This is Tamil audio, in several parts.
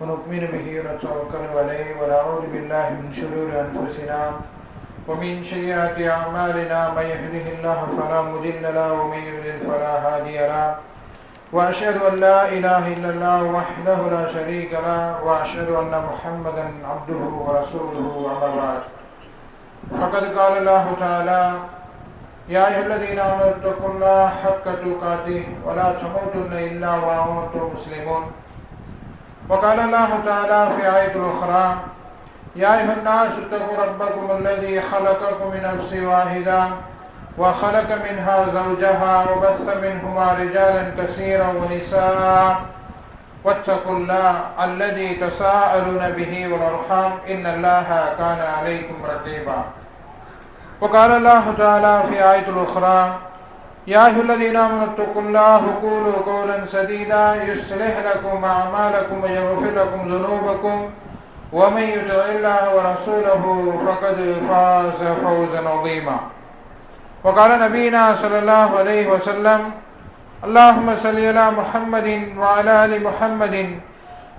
ونؤمن به ونتوكل عليه ونعوذ بالله من شرور أنفسنا ومن سيئات أعمالنا من يهده الله فلا مضل له ومن يضلل فلا هادي له. وأشهد أن لا إله إلا الله وحده لا شريك له وأشهد أن محمدا عبده ورسوله أما بعد. فقد قال الله تعالى يا أيها الذين آمنوا اتقوا الله حق تقاته ولا تموتن إلا وأنتم مسلمون. وقال الله تعالى في آية أخرى يا أيها الناس اتقوا ربكم الذي خلقكم من نفس واحدة وخلق منها زوجها وبث منهما رجالا كثيرا ونساء. واتقوا الله الذي تساءلون به والأرحام إن الله كان عليكم رقيبا. وقال الله تعالى في آية أخرى يا أيها الذين آمنوا اتقوا الله وقولوا قولا سديدا يصلح لكم أعمالكم ويغفر لكم ذنوبكم ومن يطع الله ورسوله فقد فاز فوزا عظيما. وقال نبينا صلى الله عليه وسلم، اللهم صل على محمد وعلى ال محمد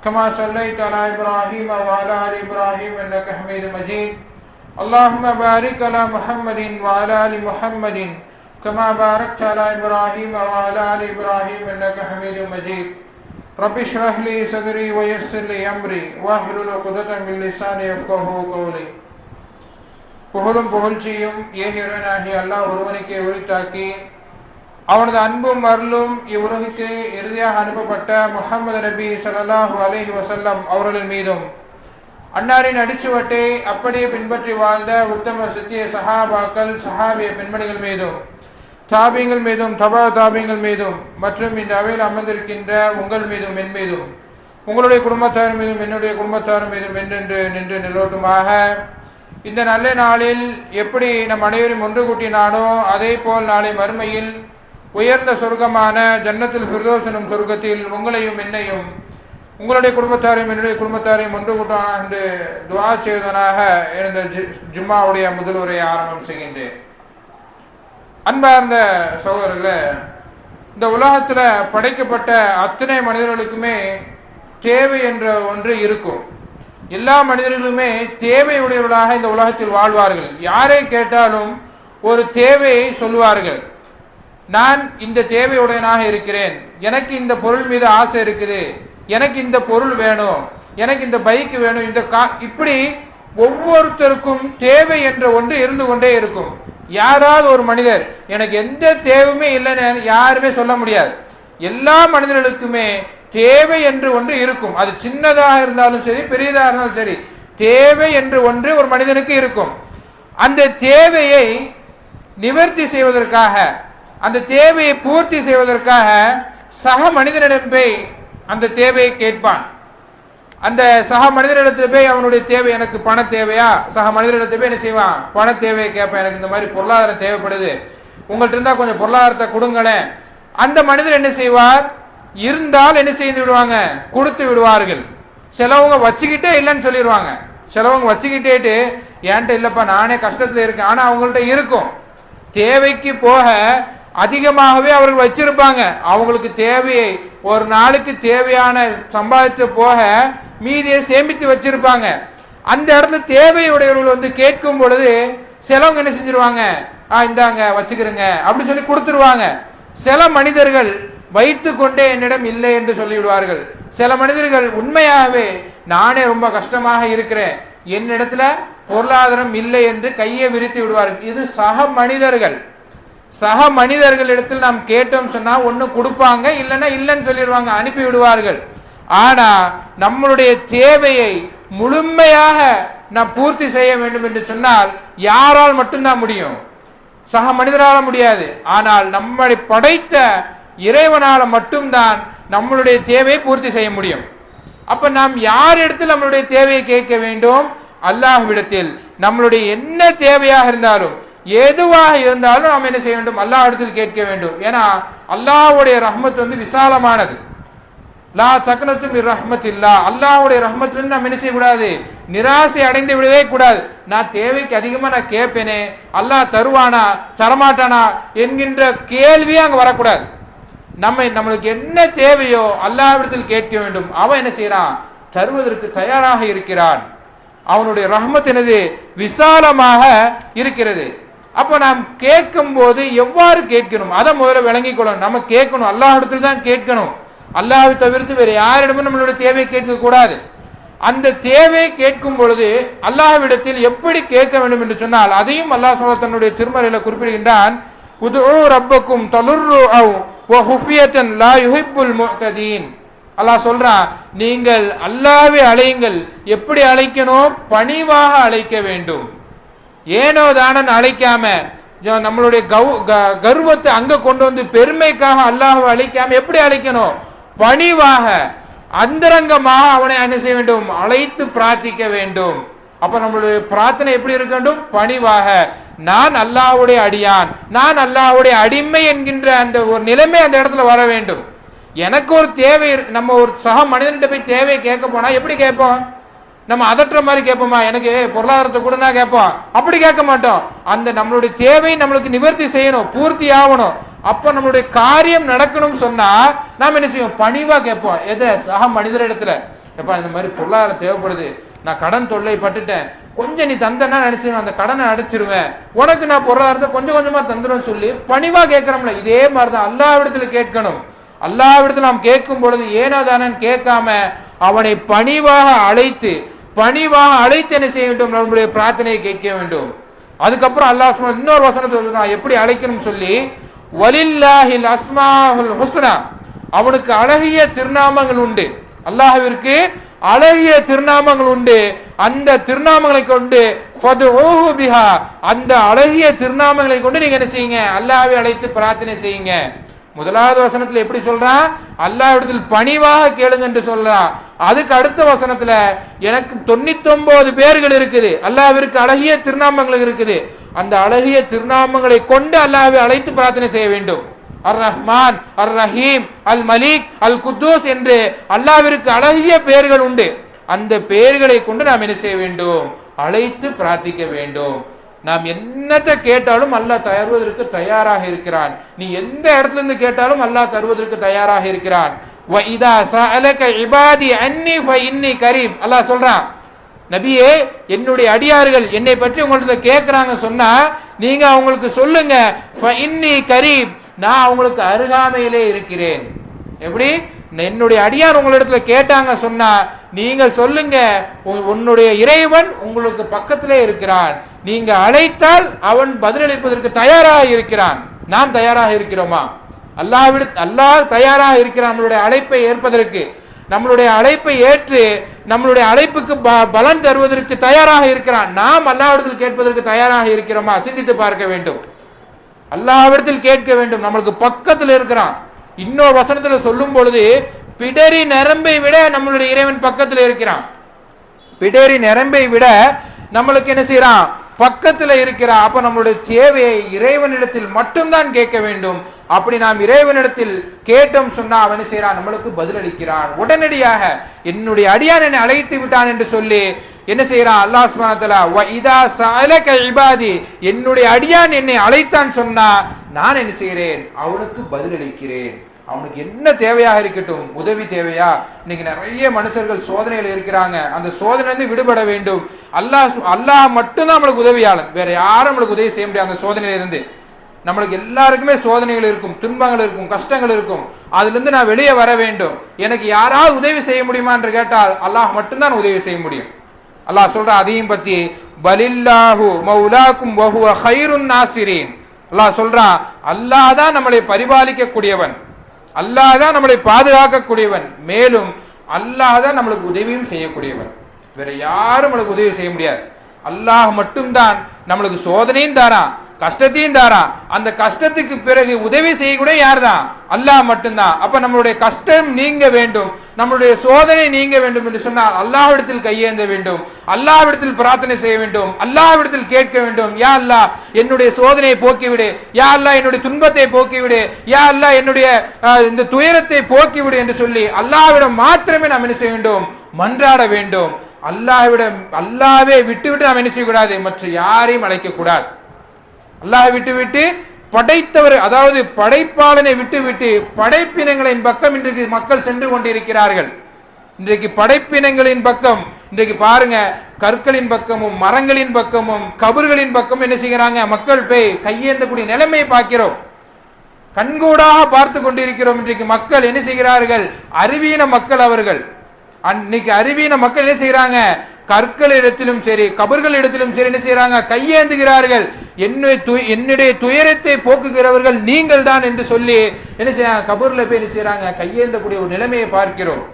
كما صليت على ابراهيم وعلى ال ابراهيم انك حميد مجيد. اللهم بارك على محمد وعلى ال محمد كما باركت على ابراهيم وعلى ال ابراهيم انك حميد مجيد رب اشرح لي صدري ويسر لي امري واحلل عقدة من لساني يفقهوا قولي புகழும் புகழ்ச்சியும் ஏகியவனாகிய அல்லாஹ் ஒருவனுக்கே உரித்தாக்கி அவனது அன்பும் அருளும் இவ்வுலகுக்கு இறுதியாக அனுப்பப்பட்ட முகமது நபி ஸல்லல்லாஹு அலைஹி வஸல்லம் அவர்களின் மீதும் அன்னாரின் அடிச்சுவட்டை அப்படியே பின்பற்றி வாழ்ந்த உத்தம சத்திய சஹாபாக்கள் சஹாபிய பெண்மணிகள் மீதும் தாபியங்கள் மீதும் தபா தாபியங்கள் மீதும் மற்றும் இந்த அவையில் அமர்ந்திருக்கின்ற உங்கள் மீதும் என் மீதும் உங்களுடைய குடும்பத்தார் மீதும் என்னுடைய குடும்பத்தார் மீதும் என்றென்று நின்று நிலவட்டுமாக. இந்த நல்ல நாளில் எப்படி நம் அனைவரும் ஒன்று கூட்டினானோ அதே போல் நாளை மறுமையில் உயர்ந்த சொர்க்கமான ஜன்னத்தில் ஃபிர்தோஸ் எனும் சொர்க்கத்தில் உங்களையும் என்னையும் உங்களுடைய குடும்பத்தாரையும் என்னுடைய குடும்பத்தாரையும் ஒன்று கூட்டான என்று துவா செய்வதனாக ஜி ஜும்மாவுடைய முதல் உரையை ஆரம்பம் செய்கின்றேன். அன்பார்ந்த சகோதரர்களே இந்த உலகத்தில் படைக்கப்பட்ட அத்தனை மனிதர்களுக்குமே தேவை என்ற ஒன்று இருக்கும். எல்லா மனிதர்களுமே தேவையுடையவர்களாக இந்த உலகத்தில் வாழ்வார்கள். யாரை கேட்டாலும் ஒரு தேவையை சொல்லுவார்கள். நான் இந்த தேவையுடையனாக இருக்கிறேன். எனக்கு இந்த பொருள் மீது ஆசை இருக்குது. எனக்கு இந்த பொருள் வேணும். எனக்கு இந்த பைக் வேணும். இந்த கா இப்படி ஒவ்வொருத்தருக்கும் தேவை என்ற ஒன்று இருந்து கொண்டே இருக்கும். யாராவது ஒரு மனிதர் எனக்கு எந்த தேவையுமே இல்லைன்னு யாருமே சொல்ல முடியாது. எல்லா மனிதர்களுக்குமே தேவை என்று ஒன்று இருக்கும். அது சின்னதாக இருந்தாலும் சரி பெரியதாக இருந்தாலும் சரி தேவை என்று ஒன்று ஒரு மனிதனுக்கு இருக்கும். அந்த தேவையை நிவர்த்தி செய்வதற்காக அந்த தேவையை பூர்த்தி செய்வதற்காக சக மனிதனிடம் போய் அந்த தேவையை கேட்பான். அந்த சக மனிதனிடத்தில் போய் அவனுடைய தேவை எனக்கு பண தேவையா? சக மனிதனிடத்தில் போய் என்ன செய்வான்? பண தேவையை கேட்பேன். எனக்கு இந்த மாதிரி பொருளாதாரம் தேவைப்படுது. உங்கள்கிட்ட இருந்தால் கொஞ்சம் பொருளாதாரத்தை கொடுங்களேன். அந்த மனிதர் என்ன செய்வார்? இருந்தால் என்ன செய்து விடுவாங்க? கொடுத்து விடுவார்கள். சிலவங்க வச்சுக்கிட்டே இல்லைன்னு சொல்லிடுவாங்க. சிலவங்க வச்சுக்கிட்டேட்டு என்கிட்ட இல்லைப்பா நானே கஷ்டத்தில் இருக்கேன். ஆனால் அவங்கள்ட்ட இருக்கும். தேவைக்கு போக அதிகமாகவே அவர்கள் வச்சிருப்பாங்க. அவங்களுக்கு தேவையை ஒரு நாளுக்கு தேவையான சம்பாதித்து போக மீதியை சேமித்து வச்சிருப்பாங்க. அந்த இடத்துல தேவையுடையவர்கள் வந்து கேட்கும் பொழுது சிலவங்க என்ன செஞ்சிருவாங்க? ஆ இந்தாங்க வச்சுக்கிறேங்க அப்படி சொல்லி கொடுத்துருவாங்க. சில மனிதர்கள் வைத்து கொண்டே என்னிடம் இல்லை என்று சொல்லிவிடுவார்கள். சில மனிதர்கள் உண்மையாகவே நானே ரொம்ப கஷ்டமாக இருக்கிறேன். என்னிடத்துல பொருளாதாரம் இல்லை என்று கையை விரித்து விடுவார்கள். இது சக மனிதர்கள். சக மனிதர்களிடத்தில் நாம் கேட்டோம் சொன்னால் ஒன்று கொடுப்பாங்க இல்லைன்னா இல்லைன்னு சொல்லிடுவாங்க அனுப்பி விடுவார்கள் நம்மளுடைய தேவையை முழுமையாக நாம் பூர்த்தி செய்ய வேண்டும் என்று சொன்னால் யாரால் மட்டும்தான் முடியும். சக மனிதரால் முடியாது. ஆனால் நம்மளை படைத்த இறைவனால மட்டும்தான் நம்மளுடைய தேவையை பூர்த்தி செய்ய முடியும். அப்போ நாம் யார் இடத்தில் நம்மளுடைய தேவையை கேட்க வேண்டும்? அல்லாஹ்விடத்தில். நம்மளுடைய என்ன தேவையாக இருந்தாலும் எதுவாக இருந்தாலும் நாம் என்ன செய்ய வேண்டும்? அல்லாஹ் இடத்தில் கேட்க வேண்டும். ஏன்னா அல்லாஹ்வுடைய ரஹ்மத் வந்து விசாலமானது. லா சக்கனத்தும் ரஹ்மத் இல்லா அல்லாஹ்வுடைய ரஹ்மத்திலிருந்து நாம் என்ன செய்யக்கூடாது? நிராசை அடைந்து விடவே கூடாது. நான் தேவைக்கு அதிகமா நான் கேட்பேனே. அல்லாஹ் தருவானா? தரமாட்டானா? என்கின்ற கேள்வியே அங்க வரக்கூடாது. நம்ம நம்மளுக்கு என்ன தேவையோ அல்லாவிடத்தில் கேட்க வேண்டும். அவன் என்ன செய்யறான் தருவதற்கு தயாராக இருக்கிறான். அவனுடைய ரஹ்மத் எனது விசாலமாக இருக்கிறது. அப்ப நாம் கேட்கும் போது எவ்வாறு கேட்கணும்? அதை முதல்ல விளங்கிக் கொள்ளணும். நம்ம கேட்கணும். அல்லாஹிடத்தில் தான் கேட்கணும். அல்லாவை தவிர்த்து வேற யாரிடமும் நம்மளுடைய தேவையை கேட்க கூடாது. அந்த தேவையை கேட்கும் பொழுது அல்லாஹ்விடத்தில் எப்படி கேட்க வேண்டும் என்று சொன்னால் அதையும் அல்லாஹ் சொல்ல தன்னுடைய திருமறையில குறிப்பிடுகின்றான். உதுஉ ரப்பக்கும் தலுர்ரு அவ் வ ஹுஃபியத்தன் லா யுஹிப்புல் முஅ்ததீன் அல்லாஹ் சொல்றான் நீங்கள் அல்லாவே அழையுங்கள். எப்படி அழைக்கணும்? பணிவாக அழைக்க வேண்டும். ஏனோ தானன் அழைக்காம நம்மளுடைய கௌ- க- கர்வத்தை அங்க கொண்டு வந்து பெருமைக்காக அல்லாஹ்வை அழைக்காம எப்படி அழைக்கணும்? பணிவாக அந்தரங்கமாக அவனை என்ன செய்ய வேண்டும்? அழைத்து பிரார்த்திக்க வேண்டும். அப்ப நம்மளுடைய பிரார்த்தனை எப்படி இருக்க வேண்டும்? பணிவாக. நான் அல்லாஹுடைய அடியான். நான் அல்லாஹுடைய அடிமை என்கின்ற அந்த ஒரு நிலைமை அந்த இடத்துல வர வேண்டும். எனக்கு ஒரு தேவை நம்ம ஒரு சக மனிதன்கிட்ட போய் தேவையை கேட்க போனா எப்படி கேட்போம்? நம்ம அதட்டுற மாதிரி கேட்போமா? எனக்கு பொருளாதாரத்தை கூட நான் கேட்போம். அப்படி கேட்க மாட்டோம். அந்த நம்மளுடைய தேவை நம்மளுக்கு நிவர்த்தி செய்யணும் பூர்த்தி ஆகணும். அப்ப நம்மளுடைய காரியம் நடக்கணும்னு சொன்னா நாம என்ன செய்வோம்? பணிவா கேட்போம். எதை? சக மனிதர் இடத்துல எப்பா இந்த மாதிரி பொருளாதாரம் தேவைப்படுது. நான் கடன் தொல்லை பட்டுட்டேன் கொஞ்சம் நீ தந்தனா நினைச்சிருவேன். அந்த கடனை அடைச்சிருவேன். உனக்கு நான் பொருளாதாரத்தை கொஞ்சம் கொஞ்சமா தந்துடும் சொல்லி பணிவா கேட்கிறோம்ல இதே மாதிரிதான் அல்லாவிடத்துல கேட்கணும். அல்லாவிடத்தில் நாம் கேட்கும் பொழுது ஏனோ தானன்னு கேட்காம அவனை பணிவாக அழைத்து பணிவாக அழைத்து என்ன செய்ய வேண்டும் நம்முடைய பிரார்த்தனையை கேட்க வேண்டும். அதுக்கப்புறம் அல்லாஹ் இன்னொரு வசனத்தை சொல்றான் எப்படி அழைக்கணும் சொல்லி வலில்லாஹில் அஸ்மாஹுல் ஹுஸ்னா. அவனுக்கு அழகிய திருநாமங்கள் உண்டு. அல்லாஹிற்கு அழகிய திருநாமங்கள் உண்டு. அந்த திருநாமங்களை கொண்டு பிஹா. அந்த அழகிய திருநாமங்களை கொண்டு நீங்க என்ன செய்யுங்க? அல்லாஹ்வை அழைத்து பிரார்த்தனை செய்யுங்க. முதலாவது வசனத்துல எப்படி சொல்றான்? அல்லாஹ்விடத்தில் பணிவாக கேளுங்க என்று சொல்றான். அதுக்கு அடுத்த வசனத்துல எனக்கு தொண்ணூத்தி ஒன்பது பேர்கள் இருக்குது. அல்லாவிற்கு அழகிய திருநாமங்கள் இருக்குது. அந்த அழகிய திருநாமங்களை கொண்டு அல்லாவை அழைத்து பிரார்த்தனை செய்ய வேண்டும். அர் ரஹ்மான் அர் ரஹீம் அல் மலிக் அல் குத்தூஸ் என்று அல்லாவிற்கு அழகிய பெயர்கள் உண்டு. அந்த பெயர்களை கொண்டு நாம் என்ன செய்ய வேண்டும்? அழைத்து பிரார்த்திக்க வேண்டும். நாம் என்னத்தை கேட்டாலும் அல்லாஹ் தருவதற்கு தயாராக இருக்கிறான். நீ எந்த இடத்துல இருந்து கேட்டாலும் அல்லாஹ் தருவதற்கு தயாராக இருக்கிறான். இதா சஅலக இபாதி அன்னி ஃப இன்னி கரீம் அல்லாஹ் சொல்றான் நபியே என்னுடைய அடியார்கள் என்னை பற்றி உங்கள்ட்ட கேட்கறாங்க சொன்னா நீங்க அவங்களுக்கு சொல்லுங்க. ஃப இன்னி கரீம் நான் அவங்களுக்கு அருகாமையிலே இருக்கிறேன். எப்படி? என்னுடைய அடியார் உங்களிடத்துல கேட்டாங்க சொன்னா நீங்கள் சொல்லுங்க. உன்னுடைய இறைவன் உங்களுக்கு பக்கத்திலே இருக்கிறான். நீங்க அழைத்தால் அவன் பதிலளிப்பதற்கு தயாராக இருக்கிறான். நாம் தயாராக இருக்கிறோமா? அல்லாவிட அல்லாஹ் தயாராக இருக்கிறான் நம்மளுடைய அழைப்பை ஏற்பதற்கு நம்மளுடைய அழைப்பை ஏற்று நம்மளுடைய அழைப்புக்கு ப- பலன் தருவதற்கு தயாராக இருக்கிறான். நாம் அல்லாவிடத்தில் கேட்பதற்கு தயாராக இருக்கிறோமா? சிந்தித்து பார்க்க வேண்டும். அல்லாவிடத்தில் கேட்க வேண்டும். நம்மளுக்கு பக்கத்தில் இருக்கிறான். இன்னொரு வசனத்துல சொல்லும் பொழுது பிடரி நரம்பை விட நம்மளுடைய இறைவன் பக்கத்தில் இருக்கிறான். பிடரி நரம்பை விட நம்மளுக்கு என்ன செய்யறான் பக்கத்தில் இருக்கிறான் அப்ப நம்மளுடைய தேவையை இறைவனிடத்தில் மட்டும்தான் கேட்க வேண்டும். அப்படி நாம் இறைவனிடத்தில் கேட்டோம் சொன்னா அவன் செய்யறான்? நம்மளுக்கு பதிலளிக்கிறான் உடனடியாக என்னுடைய அடியான் என்னை அழைத்து விட்டான் என்று சொல்லி என்ன செய்யறான்? அல்லாஹ் சுப்ஹானஹு வ இதா சல இபாதி என்னுடைய அடியான் என்னை அழைத்தான் சொன்னா நான் என்ன செய்கிறேன் அவனுக்கு பதிலளிக்கிறேன் அவனுக்கு என்ன தேவையாக இருக்கட்டும் உதவி தேவையா? இன்னைக்கு நிறைய மனுஷர்கள் சோதனையில் இருக்கிறாங்க. அந்த சோதனையிலிருந்து விடுபட வேண்டும். அல்லாஹ் அல்லாஹ் மட்டும்தான் நம்மளுக்கு உதவியாளன். வேற யாரும் நம்மளுக்கு உதவி செய்ய முடியாது அந்த சோதனையில இருந்து நம்மளுக்கு எல்லாருக்குமே சோதனைகள் இருக்கும் துன்பங்கள் இருக்கும் கஷ்டங்கள் இருக்கும். அதுல இருந்து நான் வெளியே வர வேண்டும். எனக்கு யாராவது உதவி செய்ய முடியுமா என்று கேட்டால் அல்லாஹ் மட்டும்தான் உதவி செய்ய முடியும். அல்லாஹ் சொல்ற அதையும் பத்தி பலில்லாஹு மௌலாக்கும் வஹுவ ஹைருன் நாசிரீன். அல்லாஹ் சொல்றான் அல்லாஹ் தான் நம்மளை பரிபாலிக்க கூடியவன் அல்லாஹ் தான் நம்மளை பாதுகாக்கக்கூடியவன். மேலும் அல்லாஹ் தான் நம்மளுக்கு உதவியும் செய்யக்கூடியவன். வேற யாரும் நம்மளுக்கு உதவி செய்ய முடியாது. அல்லாஹ் மட்டும்தான் நம்மளுக்கு சோதனையும் தாரான் கஷ்டத்தையும் தாரான் அந்த கஷ்டத்துக்கு பிறகு உதவி செய்யக்கூட யார் தான் அல்லாஹ் மட்டும்தான். அப்ப நம்மளுடைய கஷ்டம் நீங்க வேண்டும். நம்மளுடைய சோதனை நீங்க வேண்டும் என்று சொன்னால் அல்லாஹ்விடத்தில் கையேந்த வேண்டும். அல்லாஹ்விடத்தில் பிரார்த்தனை செய்ய வேண்டும். அல்லாஹ்விடத்தில் கேட்க வேண்டும். யா அல்லாஹ் என்னுடைய சோதனையை போக்கிவிடு. யா அல்லாஹ் என்னுடைய துன்பத்தை போக்கிவிடு. யா அல்லாஹ் என்னுடைய இந்த துயரத்தை போக்கிவிடு என்று சொல்லி அல்லாஹ்விடம் மாத்திரமே நாம் என்ன செய்ய வேண்டும்? மன்றாட வேண்டும். அல்லாஹ்விடம் அல்லாவே விட்டுவிட்டு நாம் என்ன செய்யக்கூடாது? மற்ற யாரையும் அழைக்க கூடாது அல்லாஹ் விட்டு விட்டு படைத்தவர் அதாவது படைப்பாளனை விட்டு விட்டு படைப்பினங்களின் பக்கம் இன்றைக்கு மக்கள் சென்று கொண்டிருக்கிறார்கள். இன்றைக்கு படைப்பினங்களின் பக்கம் இன்றைக்கு பாருங்க கற்களின் பக்கமும் மரங்களின் பக்கமும் கபர்களின் பக்கம் என்ன செய்கிறாங்க? மக்கள் போய் கையேந்தக்கூடிய நிலைமையை பார்க்கிறோம். கண்கூடாக பார்த்து கொண்டிருக்கிறோம். இன்றைக்கு மக்கள் என்ன செய்கிறார்கள்? அறிவீன மக்கள் அவர்கள். அன்னைக்கு அறிவீன மக்கள் என்ன செய்யறாங்க கற்கள் இடத்திலும் சரி கபர்கள் இடத்திலும் சரி என்ன செய்யறாங்க கையேந்துகிறார்கள். என்னுடைய து- என்னுடைய துயரத்தை போக்குகிறவர்கள் நீங்கள் தான் என்று சொல்லி என்ன செய்யறாங்க கபூர்ல போய் என்ன செய்யறாங்க கையேந்தக்கூடிய ஒரு நிலைமையை பார்க்கிறோம்.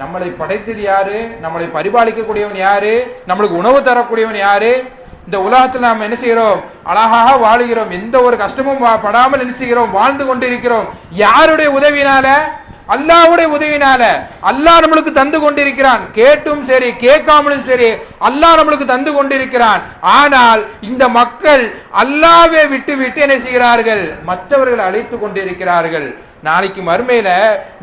நம்மளை படைத்தது யாரு? நம்மளை பரிபாலிக்கக்கூடியவன் யாரு? நம்மளுக்கு உணவு தரக்கூடியவன் யாரு? இந்த உலகத்தில் நாம் என்ன செய்கிறோம்? அழகாக வாழுகிறோம். எந்த ஒரு கஷ்டமும் வா- படாமல் என்ன செய்கிறோம்? வாழ்ந்து கொண்டிருக்கிறோம். யாருடைய உதவினால அல்லாஹ்வுடைய உதவினால அல்லாஹ் நம்மளுக்கு தந்து கொண்டிருக்கிறான். கேட்டும் சரி கேட்காமலும் சரி அல்லாஹ் நம்மளுக்கு தந்து கொண்டிருக்கிறான். ஆனால் இந்த மக்கள் அல்லாவே விட்டு விட்டு என்ன செய்கிறார்கள்? மற்றவர்களை அழைத்து கொண்டிருக்கிறார்கள். நாளைக்கு மறுமையில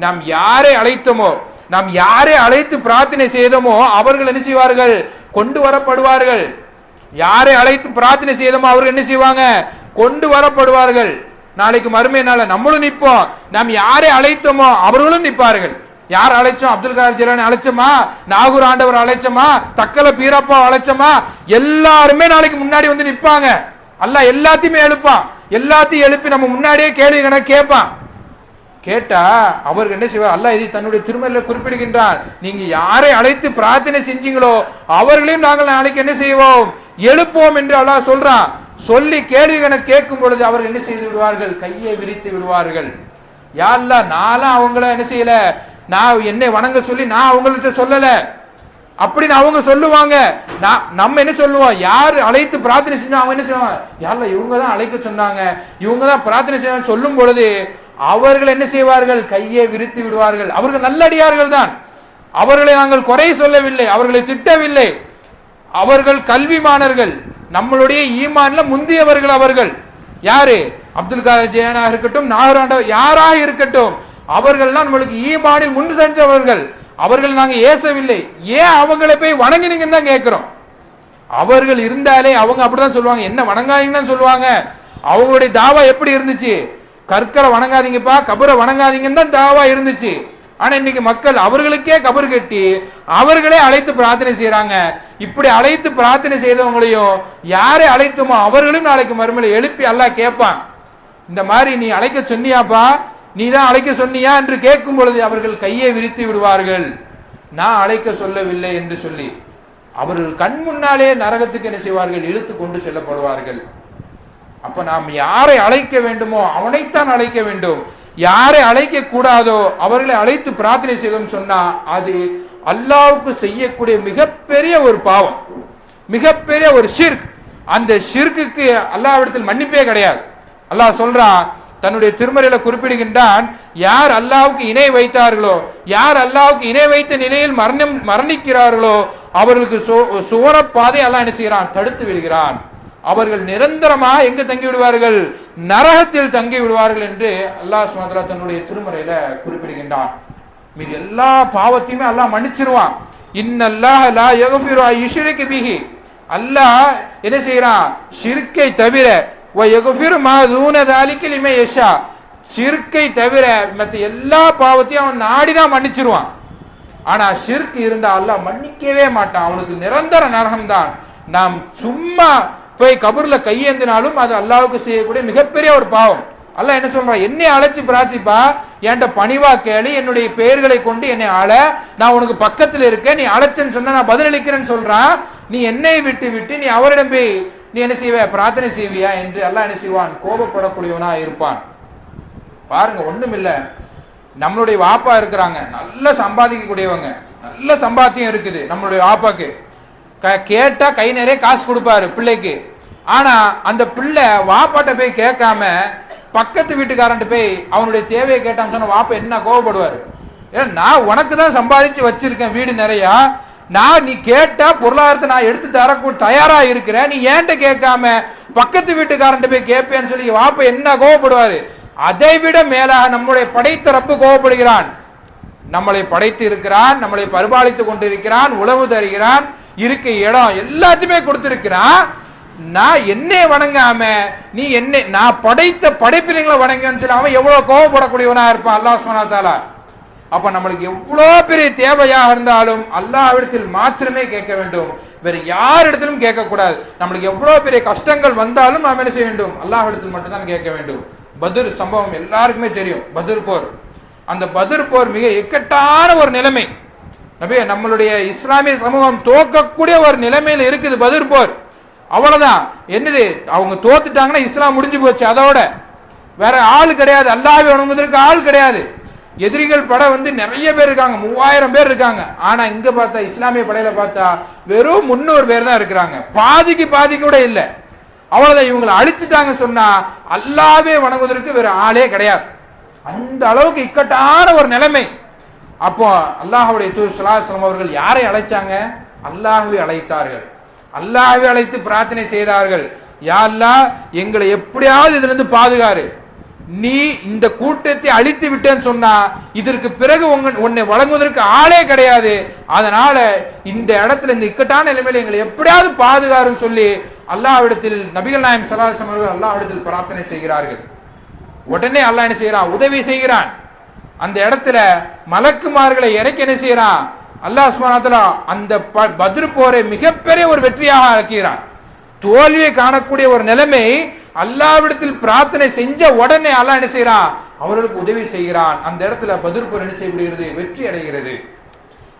நாம் யாரை அழைத்தோமோ நாம் யாரை அழைத்து பிரார்த்தனை செய்தோமோ அவர்கள் என்ன செய்வார்கள்? கொண்டு வரப்படுவார்கள். யாரை அழைத்து பிரார்த்தனை செய்தோமோ அவர்கள் என்ன செய்வாங்க? கொண்டு வரப்படுவார்கள். நாளைக்கு மறுமை நாள நம்மளும் நிற்போம் நாம் யாரை அழைத்தோமோ அவர்களும் நிற்பார்கள். யார் அழைச்சோம்? அப்துல் காதர் ஜிலானி அழைச்சோமா? நாகூர் ஆண்டவர் அழைச்சோமா? தக்கல பீரப்பா அழைச்சோமா? எல்லாருமே நாளைக்கு முன்னாடி வந்து நிற்பாங்க. அல்லாஹ் எல்லாத்தையுமே எழுப்பான். எல்லாத்தையும் எழுப்பி நம்ம முன்னாடியே கேள்வி கணக்கு கேட்பான். கேட்டா அவர்கள் என்ன செய்வார் அல்லாஹ் இதை தன்னுடைய திருமலையில குறிப்பிடுகின்றார் நீங்க யாரை அழைத்து பிரார்த்தனை செஞ்சீங்களோ அவர்களையும் நாங்கள் நாளைக்கு என்ன செய்வோம்? எழுப்போம் என்று அல்லாஹ் சொல்றான். சொல்லி கேள்வி கேட்கும் பொழுது அவர்கள் என்ன செய்து விடுவார்கள்? கையை விரித்து விடுவார்கள். யாழ்லா நான்லாம் அவங்கள என்ன செய்யல? நான் என்னை வணங்க சொல்லி நான் அவங்கள்ட்ட சொல்லல. அப்படின்னு அவங்க சொல்லுவாங்க. நான் நம்ம என்ன சொல்லுவோம்? யார் அழைத்து பிரார்த்தனை செஞ்சா அவங்க என்ன செய்வாங்க? யாரில்? இவங்க தான் அழைக்க சொன்னாங்க. இவங்க தான் பிரார்த்தனை செய்ய சொல்லும் பொழுது அவர்கள் என்ன செய்வார்கள்? கையை விரித்து விடுவார்கள். அவர்கள் நல்லடியார்கள் தான். அவர்களை நாங்கள் குறை சொல்லவில்லை. அவர்களை திட்டவில்லை. அவர்கள் கல்விமானர்கள். நம்மளுடைய ஈமான்ல முந்தியவர்கள் அவர்கள். யாரு? அப்துல் காதர் ஜெயனா இருக்கட்டும் நாகராண்ட யாராக இருக்கட்டும் அவர்கள்லாம் நம்மளுக்கு ஈமானில் முன் சென்றவர்கள். அவர்கள் நாங்கள் ஏசவில்லை. ஏன் அவங்களை போய் வணங்கினீங்கன்னு தான் கேட்குறோம் அவர்கள் இருந்தாலே அவங்க அப்படிதான் சொல்லுவாங்க. என்ன வணங்காதீங்கன்னு தான் சொல்லுவாங்க. அவங்களுடைய தாவா எப்படி இருந்துச்சு? கற்களை வணங்காதீங்கப்பா கபரை வணங்காதீங்கன்னு தான் தாவா இருந்துச்சு. ஆனால் இன்னைக்கு மக்கள் அவர்களுக்கே கபர் கட்டி அவர்களே அழைத்து பிரார்த்தனை செய்யறாங்க இப்படி அழைத்து பிரார்த்தனை செய்தவங்களையும் யாரை அழைத்துமோ அவர்களும் நாளைக்கு மறுமையில எழுப்பி எல்லாம் கேட்பான். இந்த மாதிரி நீ அழைக்க சொன்னியாப்பா? நீ தான் அழைக்க சொன்னியா? என்று கேட்கும் பொழுது அவர்கள் கையை விரித்து விடுவார்கள். நான் அழைக்க சொல்லவில்லை என்று சொல்லி அவர்கள் கண் முன்னாலே நரகத்துக்கு என்ன செய்வார்கள்? இழுத்து கொண்டு செல்லப்படுவார்கள். அப்ப நாம் யாரை அழைக்க வேண்டுமோ அவனைத்தான் அழைக்க வேண்டும். யாரை அழைக்க கூடாதோ அவர்களை அழைத்து பிரார்த்தனை செய்தோம் சொன்னா அது அல்லாவுக்கு செய்யக்கூடிய மிகப்பெரிய ஒரு பாவம் மிகப்பெரிய ஒரு ஷிர்க் அந்த ஷிர்க்குக்கு அல்லாவிடத்தில் மன்னிப்பே கிடையாது. அல்லாஹ் சொல்றான் தன்னுடைய திருமறையில குறிப்பிடுகின்றான் யார் அல்லாவுக்கு இணை வைத்தார்களோ யார் அல்லாவுக்கு இணை வைத்த நிலையில் மரணம் மரணிக்கிறார்களோ அவர்களுக்கு சு- சுவனப்பாதை அல்லாஹ் என்ன செய்கிறான்? தடுத்து விடுகிறான். அவர்கள் நிரந்தரமாக எங்கு தங்கி விடுவார்கள்? நரகத்தில் தங்கி விடுவார்கள் என்று அல்லாஹ் சுமத்ரா தன்னுடைய திருமறையில குறிப்பிடுகின்றான். மீது எல்லா பாவத்தையுமே அல்லாஹ் மன்னிச்சிருவான். இன்னல்லாஹ் லா யக்ஃபிரு அன் யுஷ்ரிக பிஹி. அல்லாஹ் என்ன செய்யறான் ஷிர்க்கை தவிர வ யக்ஃபிரு மா தூன தாலிக யஷா. ஷிர்க்கை தவிர மற்ற எல்லா பாவத்தையும் அவன் நாடினா மன்னிச்சிருவான். ஆனா ஷிர்க் இருந்தா அல்லாஹ் மன்னிக்கவே மாட்டான். அவனுக்கு நிரந்தர நரகம் தான் நாம் சும்மா போய் கபூர்ல கையேந்தினாலும் அது அல்லாவுக்கு செய்யக்கூடிய மிகப்பெரிய ஒரு பாவம். அல்ல என்ன சொல்றான்? என்னை அழைச்சு பிரார்த்திப்பா. என்கிட்ட பணிவா கேளு. என்னுடைய பெயர்களை கொண்டு என்னை அழ நான் உனக்கு பக்கத்தில் இருக்கேன். நீ அழைச்சேன்னு சொன்ன நான் பதிலளிக்கிறேன்னு சொல்றான். நீ என்னை விட்டு விட்டு நீ அவரிடம் போய் நீ என்ன செய்வ? பிரார்த்தனை செய்வியா என்று அல்லாஹ் என்ன செய்வான்? கோபப்படக்கூடியவனா இருப்பான். பாருங்க ஒண்ணுமில்ல. நம்மளுடைய வாப்பா இருக்கிறாங்க. நல்ல சம்பாதிக்கக்கூடியவங்க. நல்ல சம்பாத்தியம் இருக்குது நம்மளுடைய வாப்பாக்கு. க- கேட்டா கை நிறைய காசு கொடுப்பாரு பிள்ளைக்கு. ஆனா அந்த பிள்ளை வாப்பாட்ட போய் கேட்காம பக்கத்து வீட்டுக்காரன்ட்டு போய் அவனுடைய தேவையை கேட்டான்னு சொன்ன வாப்பா என்ன கோவப்படுவாரு? ஏன்னா நான் உனக்கு தான் சம்பாதிச்சு வச்சிருக்கேன் வீடு நிறையா. நான் நீ கேட்டா பொருளாதாரத்தை நான் எடுத்து தரக்கூ தயாரா இருக்கிறேன் நீ ஏன்ட்ட கேட்காம பக்கத்து வீட்டுக்காரன்ட்ட போய் கேட்பேன்னு சொல்லி வாப்ப என்ன கோவப்படுவாரு? அதை விட மேலாக நம்முடைய படைத்த ரப்பு கோவப்படுகிறான். நம்மளை படைத்து இருக்கிறான் நம்மளை பரிபாலித்து கொண்டிருக்கிறான் உழவு தருகிறான். இருக்க இடம் எல்லாத்தையுமே கொடுத்துருக்கிறான் நான் என்னை வணங்காம நீ என்ன நான் படைத்த படைப்பினங்களை வணங்கன்னு சொல்லி அவன் எவ்வளவு கோவப்படக்கூடியவனா இருப்பான் அல்லாஹ் சுப்ஹானஹு அப்போ அப்ப நம்மளுக்கு எவ்வளோ பெரிய தேவையாக இருந்தாலும் அல்லாஹ்விடத்தில் மாத்திரமே கேட்க வேண்டும். வேற யாரிடத்திலும் கேட்கக்கூடாது. நம்மளுக்கு எவ்வளோ பெரிய கஷ்டங்கள் வந்தாலும் நாம் என்ன செய்ய வேண்டும்? அல்லாஹ்விடத்தில் மட்டும்தான் கேட்க வேண்டும். பதில் சம்பவம் எல்லாருக்குமே தெரியும். பதில் போர். அந்த பதில் போர் மிக இக்கட்டான ஒரு நிலைமை. நபி நம்மளுடைய இஸ்லாமிய சமூகம் தோக்கக்கூடிய ஒரு நிலைமையில் இருக்குது பதில் போர். அவ்வளவுதான். என்னது? அவங்க தோத்துட்டாங்கன்னா இஸ்லாம் முடிஞ்சு போச்சு அதோட. வேற ஆள் கிடையாது. அல்லாஹ்வை வணங்குவதற்கு ஆள் கிடையாது. எதிரிகள் படம் வந்து நிறைய பேர் இருக்காங்க மூவாயிரம் பேர் இருக்காங்க. ஆனா இங்க பார்த்தா இஸ்லாமிய படையில பார்த்தா வெறும் முன்னூறு பேர் தான் இருக்கிறாங்க. பாதிக்கு பாதி கூட இல்லை. அவ்வளவுதான். இவங்களை அழிச்சிட்டாங்க சொன்னா அல்லாவே வணங்குவதற்கு வேற ஆளே கிடையாது. அந்த அளவுக்கு இக்கட்டான ஒரு நிலைமை. அப்போ அல்லாஹ்வுடைய தூர் சலாஹம் அவர்கள் யாரை அழைச்சாங்க? அல்லாஹுவை அழைத்தார்கள். அல்லாஹுவை அழைத்து பிரார்த்தனை செய்தார்கள். யா எங்களை எப்படியாவது இதுல இருந்து பாதுகாரு நீ இந்த கூட்டத்தை அழித்து விட்டேன்னு சொன்னா இதற்கு பிறகு உங்க உன்னை வழங்குவதற்கு ஆளே கிடையாது. அதனால இந்த இடத்துல இந்த இக்கட்டான நிலைமையில எங்களை எப்படியாவது பாதுகாருன்னு சொல்லி அல்லாஹ்விடத்தில் நபிகள் நாயம் சலாஹம் அவர்கள் அல்லாஹ்விடத்தில் பிரார்த்தனை செய்கிறார்கள். உடனே அல்லாஹ் என்ன செய்யறான் உதவி செய்கிறான். அந்த இடத்துல மலக்குமார்களை இறக்கி என்ன செய்யறான் அல்லாஹ் சுப்ஹானஹு அந்த ப- போரை மிகப்பெரிய ஒரு வெற்றியாக ஆக்கிறான் தோல்வியை காணக்கூடிய ஒரு நிலைமை அல்லாவிடத்தில் பிரார்த்தனை செஞ்ச உடனே அல்லாஹ் என்ன செய்யறான் அவர்களுக்கு உதவி செய்கிறான். அந்த இடத்துல பதில் போர் என்ன செய்யப்படுகிறது? வெற்றி அடைகிறது.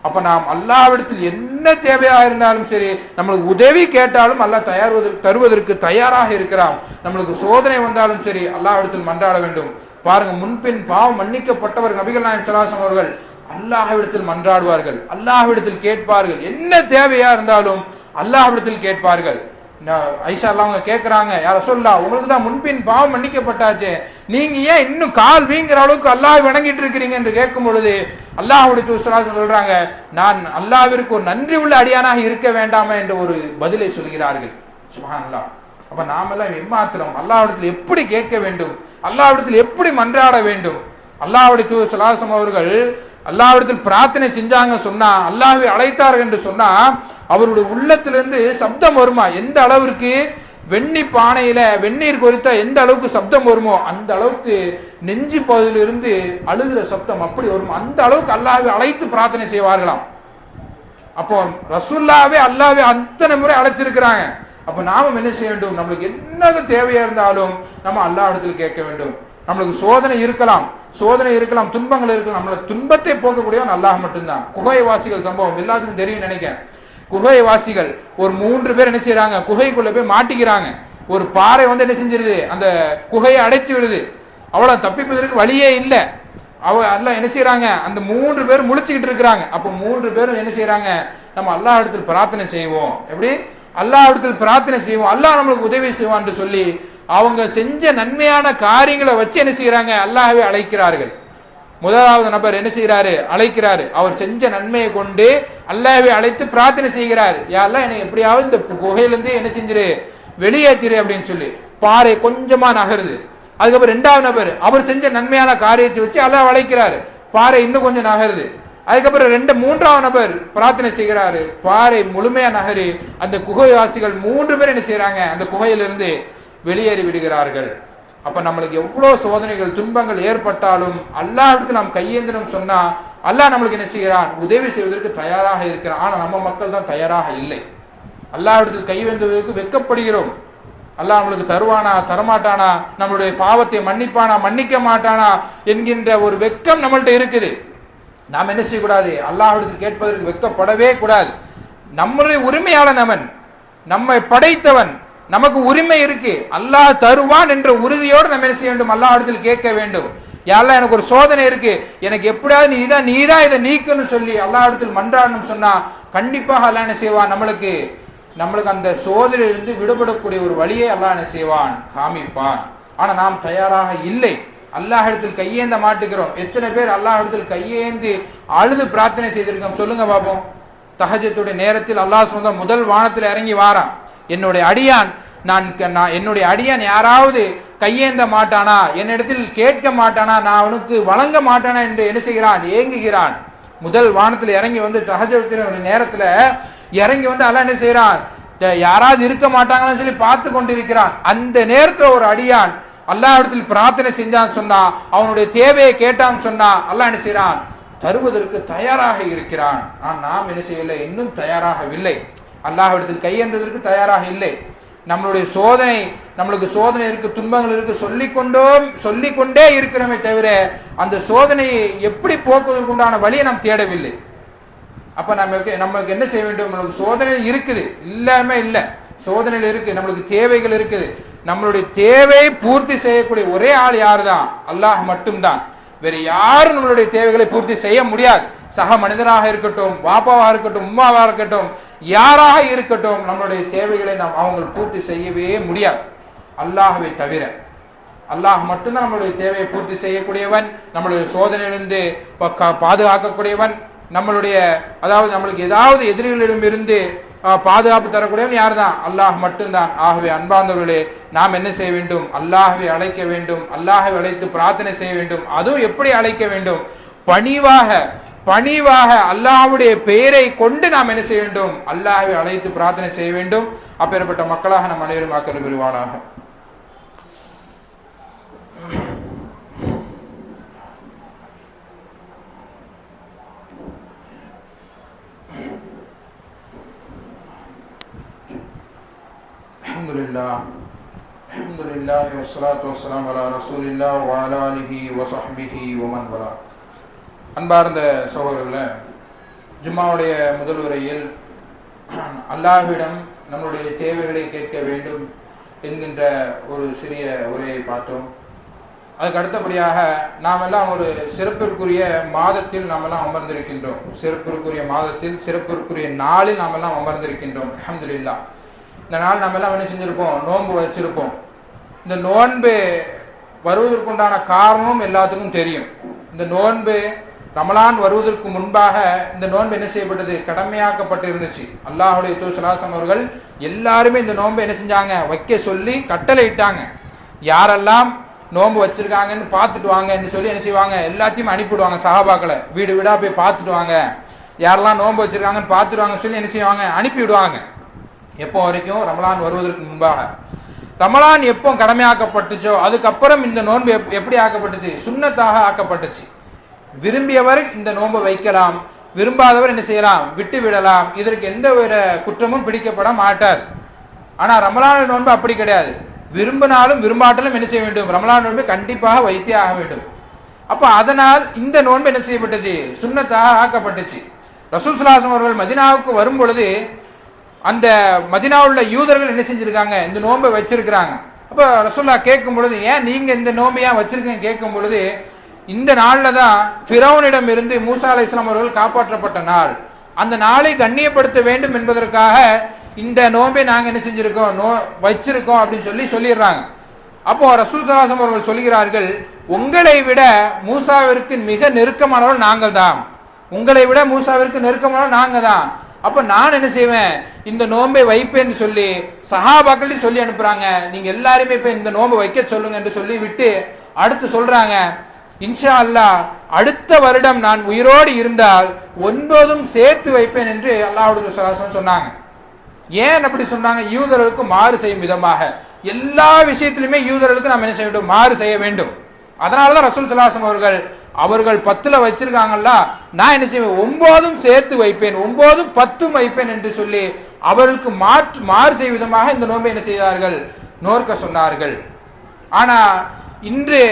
அப்ப நாம் அல்லாவிடத்தில் என்ன தேவையாக இருந்தாலும் சரி நம்மளுக்கு உதவி கேட்டாலும் அல்லாஹ் தயார் தருவதற்கு தயாராக இருக்கிறான். நம்மளுக்கு சோதனை வந்தாலும் சரி அல்லாவிடத்தில் மன்றாட வேண்டும். பாருங்க முன்பின் பாவம் மன்னிக்கப்பட்டவர் நபிகள் நாயன் ஸல்லல்லாஹு அவர்கள் அல்லாஹ்விடத்தில் மன்றாடுவார்கள். அல்லாஹ்விடத்தில் கேட்பார்கள். என்ன தேவையா இருந்தாலும் அல்லாஹ்விடத்தில் கேட்பார்கள். ஐசா ஐஷா அல்லாஹ் அவங்க கேட்கறாங்க யார சொல்லா உங்களுக்கு தான் முன்பின் பாவம் மன்னிக்கப்பட்டாச்சே. நீங்க ஏன் இன்னும் கால் வீங்குற அளவுக்கு அல்லாஹ் வணங்கிட்டு இருக்கிறீங்க? என்று கேட்கும் பொழுது அல்லாஹுடைய தூசலா சொல்றாங்க நான் அல்லாவிற்கு ஒரு நன்றி உள்ள அடியானாக இருக்க வேண்டாமா? என்ற ஒரு பதிலை சொல்கிறார்கள். சுபஹானல்லாஹ். அப்ப நாமெல்லாம் எம்மாத்திரம் அல்லாஹிடத்தில் எப்படி கேட்க வேண்டும்? அல்லாவிடத்தில் எப்படி மன்றாட வேண்டும்? அல்லாஹ்வுடைய தூதர் சலாசம் அவர்கள் அல்லாவிடத்தில் பிரார்த்தனை செஞ்சாங்க சொன்னா அல்லாஹை அழைத்தார்கள் என்று சொன்னா அவருடைய உள்ளத்திலிருந்து சப்தம் வருமா? எந்த அளவிற்கு? வெண்ணி பானையில வெந்நீர் கொதித்தா எந்த அளவுக்கு சப்தம் வருமோ அந்த அளவுக்கு நெஞ்சு பகுதியிலிருந்து அழுகிற சப்தம் அப்படி வரும்? அந்த அளவுக்கு அல்லாவை அழைத்து பிரார்த்தனை செய்வார்களாம். அப்போ ரசுல்லாவே அல்லாவே அத்தனை முறை அழைச்சிருக்கிறாங்க. அப்ப நாமும் என்ன செய்ய வேண்டும்? நம்மளுக்கு என்னது தேவையா இருந்தாலும் நம்ம அல்லாஹ் இடத்துல கேட்க வேண்டும். நம்மளுக்கு சோதனை இருக்கலாம். சோதனை இருக்கலாம் துன்பங்கள் இருக்கலாம். நம்மள துன்பத்தை போக்கக்கூடியவன் அல்லாஹ் மட்டும்தான். குகை வாசிகள் சம்பவம் எல்லாத்துக்கும் தெரியும் நினைக்கிறேன். குகை வாசிகள் ஒரு மூன்று பேர் என்ன செய்யறாங்க குகைக்குள்ள போய் மாட்டிக்கிறாங்க. ஒரு பாறை வந்து என்ன செஞ்சிருது? அந்த குகையை அடைச்சி விடுது. அவ்வளவு தப்பிப்பதற்கு வழியே இல்லை. அவ எல்லாம் என்ன செய்யறாங்க அந்த மூன்று பேர் முழிச்சுக்கிட்டு இருக்கிறாங்க. அப்போ மூன்று பேரும் என்ன செய்யறாங்க நம்ம அல்லாஹ் இடத்தில் பிரார்த்தனை செய்வோம். எப்படி? அல்லாஹ் இடத்தில் பிரார்த்தனை செய்வோம். அல்லாஹ் நம்மளுக்கு உதவி செய்வான்னு சொல்லி அவங்க செஞ்ச நன்மையான காரியங்களை வச்சு என்ன செய்யறாங்க அல்லாஹ்வை அழைக்கிறார்கள். முதலாவது நபர் என்ன செய்கிறாரு அழைக்கிறாரு. அவர் செஞ்ச நன்மையை கொண்டு அல்லாஹ்வை அழைத்து பிரார்த்தனை செய்கிறார். யாரெல்லாம் என்னை எப்படியாவது இந்த குகையிலேருந்து என்ன செஞ்சிரு? வெளியேற்றிரு அப்படின்னு சொல்லி. பாறை கொஞ்சமா நகருது. அதுக்கப்புறம் ரெண்டாவது நபர் அவர் செஞ்ச நன்மையான காரியத்தை வச்சு அல்லாஹ் அழைக்கிறாரு. பாறை இன்னும் கொஞ்சம் நகருது. அதுக்கப்புறம் ரெண்டு மூன்றாவது நபர் பிரார்த்தனை செய்கிறாரு. பாறை முழுமையா நகரு. அந்த குகைவாசிகள் மூன்று பேர் என்ன செய்யறாங்க அந்த குகையிலிருந்து வெளியேறி விடுகிறார்கள். அப்ப நம்மளுக்கு எவ்வளவு சோதனைகள் துன்பங்கள் ஏற்பட்டாலும் அல்லாஹ்விடத்தில் நாம் கையேந்திரம் சொன்னா அல்லாஹ் நம்மளுக்கு என்ன செய்கிறான்? உதவி செய்வதற்கு தயாராக இருக்கிறான். ஆனா நம்ம மக்கள் தான் தயாராக இல்லை. அல்லாஹ்விடத்தில் கைவேந்துவதற்கு வெட்கப்படுகிறோம். அல்லாஹ் நம்மளுக்கு தருவானா தரமாட்டானா? நம்மளுடைய பாவத்தை மன்னிப்பானா மன்னிக்க மாட்டானா? என்கின்ற ஒரு வெக்கம் நம்மள்கிட்ட இருக்குது. நாம் என்ன செய்யக்கூடாது? அல்லாஹிடத்தில் கேட்பதற்கு வெட்கப்படவே கூடாது. நம்மளுடைய உரிமையாளன் அவன். நம்மை படைத்தவன். நமக்கு உரிமை இருக்கு. அல்லாஹ் தருவான் என்ற உறுதியோடு நம்ம என்ன செய்ய வேண்டும்? அல்லாஹிடத்தில் கேட்க வேண்டும். யாரெல்லாம் எனக்கு ஒரு சோதனை இருக்கு. எனக்கு எப்படியாவது நீ தான் நீ தான் இதை நீக்கணும்னு சொல்லி அல்லாஹிடத்தில் மன்றாடணும் சொன்னா கண்டிப்பாக அல்லாஹ் என்ன செய்வான்? நம்மளுக்கு நம்மளுக்கு அந்த சோதனையிலிருந்து விடுபடக்கூடிய ஒரு வழியை அல்லாஹ் என்ன செய்வான்? காமிப்பான். ஆனா நாம் தயாராக இல்லை. அல்லாஹ் இடத்தில் கையேந்த மாட்டுக்கிறோம். எத்தனை பேர் அல்லாஹ் இடத்தில் கையேந்தி அழுது பிரார்த்தனை செய்திருக்கோம் சொல்லுங்க பாப்போம். தஹஜத்துடைய நேரத்தில் அல்லாஹ் சொந்த முதல் வானத்தில் இறங்கி வாரான் என்னுடைய அடியான் நான் க- நான் என்னுடைய அடியான் யாராவது கையேந்த மாட்டானா? என்னிடத்தில் கேட்க மாட்டானா? நான் அவனுக்கு வழங்க மாட்டானா என்று என்ன செய்கிறான்? ஏங்குகிறான். முதல் வானத்தில் இறங்கி வந்து தஹஜத்துடைய நேரத்தில் இறங்கி வந்து அல்லாஹ் என்ன செய்கிறான்? யாராவது இருக்க மாட்டாங்கன்னு சொல்லி பார்த்து கொண்டிருக்கிறான். அந்த நேரத்தில் ஒரு அடியான் அல்லாஹ்விடத்தில் பிரார்த்தனை செஞ்சான்னு சொன்னா அவனுடைய தேவையை கேட்டான்னு சொன்னா அல்லாஹ் என்ன செய்யறான் தருவதற்கு தயாராக இருக்கிறான். ஆனால் நாம் என்ன செய்யவில்லை? இன்னும் தயாராகவில்லை. அல்லாஹ்விடத்தில் கையென்றதற்கு தயாராக இல்லை. நம்மளுடைய சோதனை நம்மளுக்கு சோதனை இருக்கு துன்பங்கள் இருக்கு சொல்லிக்கொண்டோம் சொல்லிக்கொண்டே இருக்கிறோமே தவிர அந்த சோதனையை எப்படி போக்குவதற்கு உண்டான வழியை நாம் தேடவில்லை. அப்ப நம்மளுக்கு நம்மளுக்கு என்ன செய்ய வேண்டும்? நம்மளுக்கு சோதனை இருக்குது. இல்லாம இல்லை. சோதனையில் இருக்கு. நம்மளுக்கு தேவைகள் இருக்குது. நம்மளுடைய தேவையை பூர்த்தி செய்யக்கூடிய ஒரே ஆள் யாருதான்? அல்லாஹ் மட்டும்தான். வேற யாரும் நம்மளுடைய தேவைகளை பூர்த்தி செய்ய முடியாது. சக மனிதனாக இருக்கட்டும் பாப்பாவாக இருக்கட்டும் உம்மாவாக இருக்கட்டும் யாராக இருக்கட்டும் நம்மளுடைய தேவைகளை நாம் அவங்க பூர்த்தி செய்யவே முடியாது. அல்லாஹவை தவிர. அல்லாஹ் மட்டும்தான் நம்மளுடைய தேவையை பூர்த்தி செய்யக்கூடியவன் நம்மளுடைய சோதனையிலிருந்து பாதுகாக்கக்கூடியவன் நம்மளுடைய அதாவது நம்மளுக்கு ஏதாவது எதிரிகளிடம் இருந்து பாதுகாப்பு தரக்கூடியவன் யார்தான்? அல்லாஹ் மட்டும்தான். ஆகவே அன்பார்ந்தவர்களே நாம் என்ன செய்ய வேண்டும்? அல்லாஹவை அழைக்க வேண்டும். அல்லாஹை அழைத்து பிரார்த்தனை செய்ய வேண்டும். அதுவும் எப்படி அழைக்க வேண்டும்? பணிவாக பணிவாக அல்லாஹுடைய பெயரை கொண்டு நாம் என்ன செய்ய வேண்டும்? அல்லாஹை அழைத்து பிரார்த்தனை செய்ய வேண்டும். அப்பேற்பட்ட மக்களாக நம் அனைவரும் ஆக்கல் பெறுவானாக الحمد لله الحمد لله والصلاة والسلام على رسول الله وعلى آله وصحبه ومن والاه அன்பார்ந்த சகோதரர்களே ஜும்மாவுடைய முதல் உரையில் அல்லாஹ்விடம் நம்முடைய தேவைகளை கேட்க வேண்டும் என்கின்ற ஒரு சிறிய உரையை பார்த்தோம் அதுக்கு அடுத்தபடியாக நாம் எல்லாம் ஒரு சிறப்பிற்குரிய மாதத்தில் நாம் எல்லாம் அமர்ந்திருக்கின்றோம் சிறப்பிற்குரிய மாதத்தில் சிறப்பிற்குரிய நாளில் நாம் எல்லாம் அமர்ந்திருக்கின்றோம் அல்ஹம்துலில்லாஹ் இந்த நாள் நம்ம எல்லாம் என்ன செஞ்சுருப்போம் நோன்பு வச்சுருப்போம். இந்த நோன்பு வருவதற்குண்டான காரணமும் எல்லாத்துக்கும் தெரியும். இந்த நோன்பு ரமலான் வருவதற்கு முன்பாக இந்த நோன்பு என்ன செய்யப்பட்டது? கடமையாக்கப்பட்டு இருந்துச்சு. அல்லாஹுடைய தூசலாசம் அவர்கள் எல்லாருமே இந்த நோன்பை என்ன செஞ்சாங்க? வைக்க சொல்லி கட்டளை இட்டாங்க. யாரெல்லாம் நோன்பு வச்சிருக்காங்கன்னு பார்த்துட்டு வாங்கன்னு சொல்லி என்ன செய்வாங்க? எல்லாத்தையும் அனுப்பிடுவாங்க சஹாபாக்களை. வீடு வீடாக போய் பார்த்துட்டு வாங்க. யாரெல்லாம் நோன்பு வச்சிருக்காங்கன்னு பார்த்துட்டு சொல்லி என்ன செய்வாங்க? அனுப்பி விடுவாங்க எப்போ வரைக்கும் ரமலான் வருவதற்கு முன்பாக. ரமலான் எப்போ கடமையாக்கப்பட்டுச்சோ அதுக்கப்புறம் இந்த நோன்பு எப்- எப்படி ஆக்கப்பட்டுச்சு? சுண்ணத்தாக ஆக்கப்பட்டுச்சு. விரும்பியவர் இந்த நோன்பை வைக்கலாம். விரும்பாதவர் என்ன செய்யலாம்? விட்டு விடலாம். இதற்கு எந்த ஒரு குற்றமும் பிடிக்கப்பட மாட்டார். ஆனா ரமலான் நோன்பு அப்படி கிடையாது. விரும்பினாலும் விரும்பாட்டலும் என்ன செய்ய வேண்டும்? ரமலான் நோன்பு கண்டிப்பாக வைத்தே ஆக வேண்டும். அப்ப அதனால் இந்த நோன்பு என்ன செய்யப்பட்டது சுண்ணத்தாக ஆக்கப்பட்டுச்சு. ரசூல் சுலாசம் அவர்கள் மதினாவுக்கு வரும் பொழுது அந்த மதினாவுள்ள யூதர்கள் என்ன செஞ்சிருக்காங்க? இந்த நோன்பை வச்சிருக்கிறாங்க. அப்போ ரசோல்லா கேட்கும் பொழுது ஏன் நீங்க இந்த நோன்பை ஏன் வச்சிருக்கீங்க கேட்கும் பொழுது இந்த நாளில் தான் ஃபிரௌனிடம் இருந்து மூசா அலை இஸ்லாம் அவர்கள் காப்பாற்றப்பட்ட நாள். அந்த நாளை கண்ணியப்படுத்த வேண்டும் என்பதற்காக இந்த நோன்பை நாங்கள் என்ன செஞ்சிருக்கோம்? நோ வச்சிருக்கோம் அப்படின்னு சொல்லி சொல்லிடுறாங்க. அப்போ ரசூல் சலாசம் அவர்கள் சொல்கிறார்கள் உங்களை விட மூசாவிற்கு மிக நெருக்கமானவர்கள் நாங்கள் தான் உங்களை விட மூசாவிற்கு நெருக்கமானவர்கள் நாங்கள் தான் அப்ப நான் என்ன செய்வேன்? இந்த நோன்பை வைப்பேன்னு சொல்லி சஹாபாக்கள் சொல்லி அனுப்புறாங்க. நீங்க எல்லாருமே இப்ப இந்த நோன்பை வைக்க சொல்லுங்க என்று சொல்லி விட்டு அடுத்து சொல்றாங்க இன்ஷா அல்லாஹ் அடுத்த வருடம் நான் உயிரோடு இருந்தால் ஒன்பதும் சேர்த்து வைப்பேன் என்று அல்லாஹுடைய சொன்னாங்க. ஏன் அப்படி சொன்னாங்க? யூதர்களுக்கு மாறு செய்யும் விதமாக. எல்லா விஷயத்திலுமே யூதர்களுக்கு நாம் என்ன செய்ய வேண்டும்? மாறு செய்ய வேண்டும். அதனாலதான் ரசூல் சலாசம் அவர்கள் அவர்கள் பத்துல வச்சிருக்காங்கல்ல நான் என்ன செய்வேன்? ஒன்பதும் சேர்த்து வைப்பேன் ஒன்பதும் பத்தும் வைப்பேன் என்று சொல்லி அவர்களுக்கு மாற்று மாறு செய்ய விதமாக இந்த நோன்பை என்ன செய்தார்கள்? நோர்க்க சொன்னார்கள். ஆனா இன்று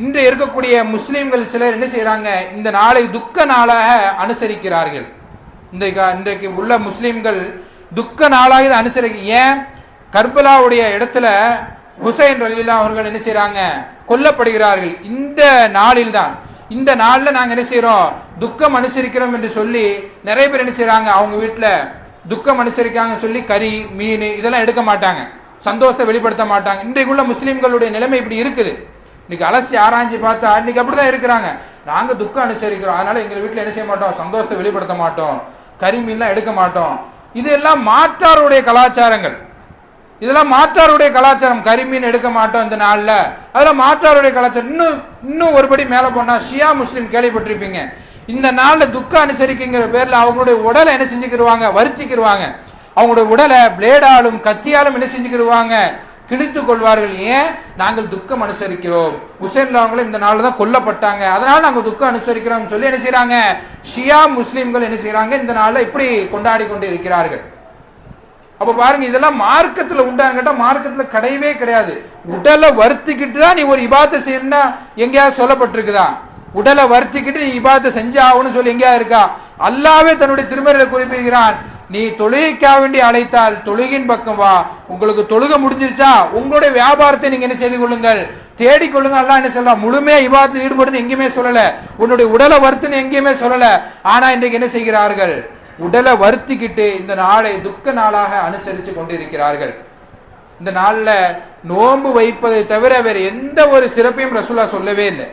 இன்று இருக்கக்கூடிய முஸ்லிம்கள் சிலர் என்ன செய்கிறாங்க இந்த நாளை துக்க நாளாக அனுசரிக்கிறார்கள். இன்றைக்கு இன்றைக்கு உள்ள முஸ்லிம்கள் துக்க நாளாக இதை அனுசரிக்க ஏன்? கர்பலாவுடைய இடத்துல ஹுசைன் ரலில்லா அவர்கள் என்ன செய்கிறாங்க கொல்லப்படுகிறார்கள். இந்த நாளில் தான் இந்த நாளில் நாங்கள் என்ன செய்கிறோம் துக்கம் அனுசரிக்கிறோம் என்று சொல்லி நிறைய பேர் என்ன செய்கிறாங்க அவங்க வீட்டில் துக்கம் அனுசரிக்காங்கன்னு சொல்லி கறி மீன் இதெல்லாம் எடுக்க மாட்டாங்க. சந்தோஷத்தை வெளிப்படுத்த மாட்டாங்க. இன்றைக்குள்ள முஸ்லீம்களுடைய நிலைமை இப்படி இருக்குது. இன்னைக்கு அலசி ஆராய்ஞ்சு பார்த்தா இன்னைக்கு அப்படிதான் இருக்கிறாங்க. நாங்கள் துக்கம் அனுசரிக்கிறோம். அதனால எங்கள் வீட்டில் என்ன செய்ய மாட்டோம்? சந்தோஷத்தை வெளிப்படுத்த மாட்டோம். கறி மீன்லாம் எடுக்க மாட்டோம். இதெல்லாம் மாற்றாருடைய கலாச்சாரங்கள். இதெல்லாம் மாற்றாருடைய கலாச்சாரம். கரிமீன் எடுக்க மாட்டோம் இந்த நாளில். அதெல்லாம் மாற்றாருடைய கலாச்சாரம். இன்னும் இன்னும் ஒருபடி மேலே போனால் ஷியா முஸ்லீம் கேள்விப்பட்டிருப்பீங்க. இந்த நாளில் துக்க அனுசரிக்குங்கிற பேரில் அவங்களுடைய உடலை என்ன செஞ்சுக்கிடுவாங்க வருத்திக்கிடுவாங்க அவங்களுடைய உடலை பிளேடாலும் கத்தியாலும் என்ன செஞ்சுக்கிடுவாங்க கிழித்து கொள்வார்கள். ஏன்? நாங்கள் துக்கம் அனுசரிக்கிறோம். உசேன் அவங்களும் இந்த நாள் தான் கொல்லப்பட்டாங்க. அதனால நாங்கள் துக்கம் அனுசரிக்கிறோம் சொல்லி என்ன செய்கிறாங்க ஷியா முஸ்லீம்கள் என்ன செய்கிறாங்க இந்த நாளில் இப்படி கொண்டாடி கொண்டு இருக்கிறார்கள் அப்ப பாருங்க இதெல்லாம் மார்க்கத்துல உண்டான்னு கேட்டா மார்க்கத்துல கிடையவே கிடையாது. உடலை வருத்திக்கிட்டு தான் நீ ஒரு இபாத்தை செய்யணும்னா எங்கேயாவது சொல்லப்பட்டிருக்குதா? உடலை வருத்திக்கிட்டு நீ இபாத்தை செஞ்சு ஆகணும்னு சொல்லி எங்கேயா இருக்கா? அல்லாவே தன்னுடைய திருமறையில குறிப்பிடுகிறான் நீ தொழுகைக்காக வேண்டி அழைத்தால் தொழுகின் பக்கம் வா. உங்களுக்கு தொழுகை முடிஞ்சிருச்சா? உங்களுடைய வியாபாரத்தை நீங்க என்ன செய்து கொள்ளுங்கள்? தேடிக்கொள்ளுங்க எல்லாம் என்ன சொல்லலாம் முழுமையா இவாதத்தில் ஈடுபடுன்னு எங்கேயுமே சொல்லல. உன்னுடைய உடலை வருத்துன்னு எங்கேயுமே சொல்லல. ஆனா இன்றைக்கு என்ன செய்கிறார்கள்? உடலை வருத்திக்கிட்டு இந்த நாளை துக்க நாளாக அனுசரித்து கொண்டிருக்கிறார்கள். இந்த நாளில் நோன்பு வைப்பதை தவிர வேறு எந்த ஒரு சிறப்பையும் ரசூலா சொல்லவே இல்லை.